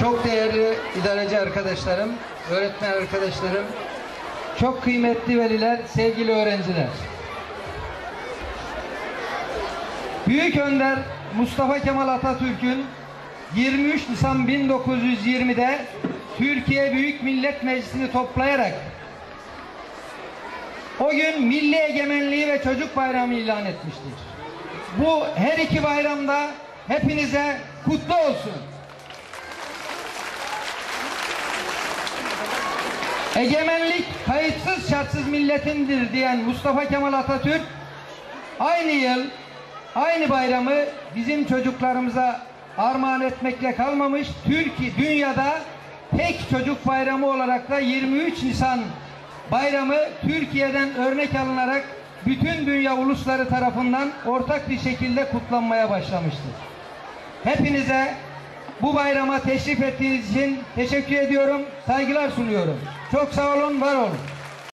Çok değerli idareci arkadaşlarım, öğretmen arkadaşlarım, çok kıymetli veliler, sevgili öğrenciler. Büyük Önder Mustafa Kemal Atatürk'ün 23 Nisan 1920'de Türkiye Büyük Millet Meclisi'ni toplayarak o gün milli egemenliği ve çocuk bayramı ilan etmiştir. Bu her iki bayramda hepinize kutlu olsun. Egemenlik kayıtsız şartsız milletindir diyen Mustafa Kemal Atatürk aynı yıl aynı bayramı bizim çocuklarımıza armağan etmekle kalmamış. Türkiye dünyada tek çocuk bayramı olarak da 23 Nisan bayramı Türkiye'den örnek alınarak bütün dünya ulusları tarafından ortak bir şekilde kutlanmaya başlamıştır. Hepinize bu bayrama teşrif ettiğiniz için teşekkür ediyorum, saygılar sunuyorum. Çok sağ olun, var olun.